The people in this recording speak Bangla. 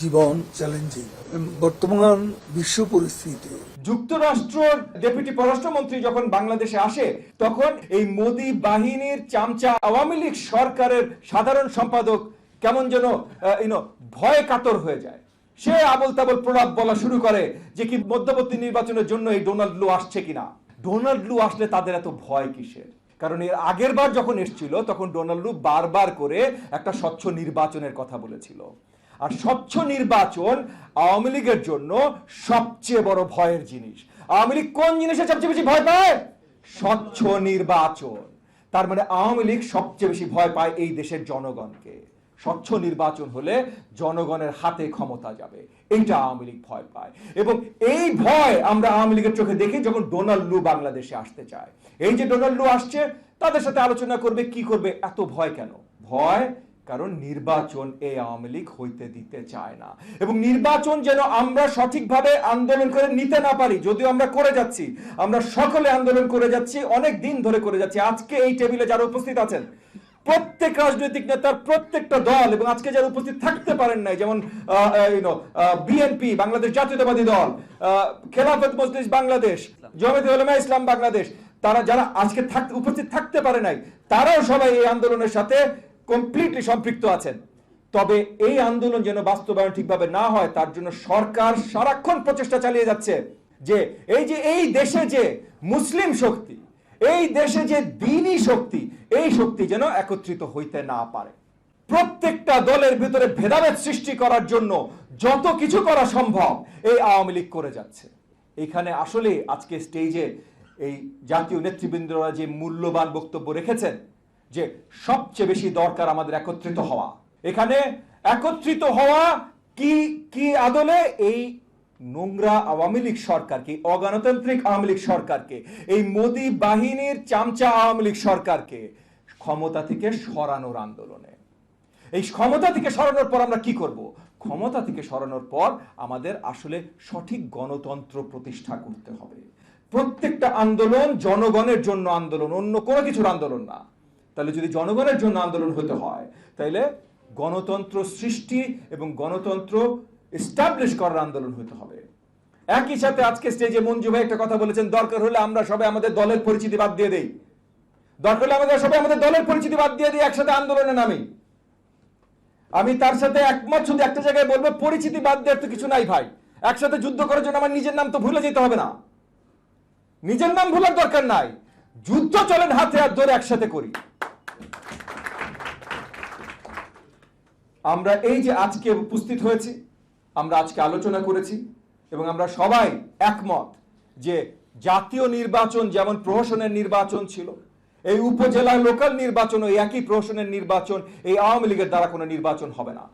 জীবন চ্যালেঞ্জিং বর্তমান বিশ্ব পরিস্থিতি। যুক্তরাষ্ট্রের ডেপুটি পররাষ্ট্রমন্ত্রী যখন বাংলাদেশে আসে, তখন এই মোদি বাহিনীর চামচা আওয়ামী লীগ সরকারের সাধারণ সম্পাদক কেমন যেন ইউনো ভয় কাতর হয়ে যায়। সে আবল তাবল প্রলাপ বলা শুরু করে যে কি মধ্যবর্তী নির্বাচনের জন্য এই ডোনাল্ড লু আসছে কিনা। ডোনাল্ড লু আসলে তাদের এত ভয় কিসের? কারণ এর আগের বার যখন এসছিল, তখন ডোনাল্ড লু বারবার করে একটা স্বচ্ছ নির্বাচনের কথা বলেছিল। আর স্বচ্ছ নির্বাচন আওয়ামী লীগের জন্য সবচেয়ে বড় ভয়ের জিনিস। আওয়ামী লীগ কোন জিনিসে সবচেয়ে বেশি ভয় পায়? স্বচ্ছ নির্বাচন। তার মানে আওয়ামী লীগ সবচেয়ে বেশি ভয় পায় এই দেশের জনগণকে। স্বচ্ছ নির্বাচন হলে জনগণের হাতে ক্ষমতা যাবে। এইটা আওয়ামী লীগ ভয় পায়। এবং এই ভয় আমরা আওয়ামী লীগের চোখে দেখি যখন ডোনাল্ড লু বাংলাদেশে আসতে চায়। এই যে ডোনাল্ড লু আসছে, তাদের সাথে আলোচনা করবে, কি করবে, এত ভয় কেন? ভয় কারণ নির্বাচন এই আওয়ামী লীগ হইতে দিতে চায় না। এবং নির্বাচন যেন আমরা সঠিকভাবে আন্দোলন করে নিতে না পারি, যদিও আমরা করে যাচ্ছি, আমরা সকলে আন্দোলন করে যাচ্ছি, অনেক দিন ধরে করে যাচ্ছি। আজকে এই টেবিলে যারা উপস্থিত আছেন, প্রত্যেক রাজনৈতিক নেতার প্রত্যেকটা দল এবং আজকে যারা উপস্থিত থাকতে পারেন নাই, যেমন বিএনপি বাংলাদেশ জাতীয়তাবাদী দল খেলাফত মজলিস বাংলাদেশ উলামা ইসলাম বাংলাদেশ, তারা যারা আজকে উপস্থিত থাকতে পারে নাই, তারাও সবাই এই আন্দোলনের সাথে কমপ্লিটলি সম্পৃক্ত আছেন। তবে এই আন্দোলন যেন বাস্তবায়ন ঠিকভাবে না হয়, তার জন্য সরকার সারাক্ষণ প্রচেষ্টা চালিয়ে যাচ্ছে যে এই যে এই দেশে যে মুসলিম শক্তি, এই দেশে যে দিনই শক্তি, এই শক্তি যেন একত্রিত হইতে না পারে। প্রত্যেকটা দলের ভিতরে ভেদাভেদ সৃষ্টি করার জন্য যত কিছু করা সম্ভব এই আওয়ামী লীগ করে যাচ্ছে। এখানে আসলে আজকে স্টেজে এই জাতীয় নেতৃবৃন্দরা যে মূল্যবান বক্তব্য রেখেছেন যে সবচেয়ে বেশি দরকার আমাদের একত্রিত হওয়া। এখানে একত্রিত হওয়া কি কি আদলে? এই নোংরা আওয়ামী লীগ সরকারকে, অগণতান্ত্রিক আওয়ামী লীগ সরকারকে, এই মোদি বাহিনীর চামচা আওয়ামী লীগ সরকারকে ক্ষমতা থেকে সরানোর আন্দোলনে। এই ক্ষমতা থেকে সরানোর পর আমরা কি করব? ক্ষমতা থেকে সরানোর পর আমাদের আসলে সঠিক গণতন্ত্র প্রতিষ্ঠা করতে হবে। প্রত্যেকটা আন্দোলন জনগণের জন্য আন্দোলন, অন্য কোনো কিছুর আন্দোলন না। তাহলে যদি জনগণের জন্য আন্দোলন হতে হয় তাহলে গণতন্ত্র সৃষ্টি এবং গণতন্ত্র এস্টাবলিশ করার আন্দোলন হতে হবে। একই সাথে আজকে স্টেজে মঞ্জু ভাই একটা কথা বলেছেন, দরকার হলে আমরা সবাই আমাদের দলের পরিচিতি বাদ দিয়ে দেই। দরকার হলে আমাদের সবাই আমাদের দলের পরিচিতি বাদ দিয়ে দিই, একসাথে আন্দোলনে নামি। আমি তার সাথে একমত, শুধু একটা জায়গায় বলব, পরিচিতি বাদ দেওয়ার তো কিছু নাই ভাই। একসাথে যুদ্ধ করার জন্য আমার নিজের নাম তো ভুলে যেতে হবে না। নিজের নাম ভুলার দরকার নাই। যুদ্ধ চলেন হাতে হাত ধরে একসাথে করি। আমরা এই যে আজকে উপস্থিত হয়েছি, আমরা আজকে আলোচনা করেছি এবং আমরা সবাই একমত যে জাতীয় নির্বাচন যেমন প্রহসনের নির্বাচন ছিল, এই উপজেলা লোকাল নির্বাচন ওই একই প্রহসনের নির্বাচন, এই আওয়ামী লীগের দ্বারা কোনো নির্বাচন হবে না।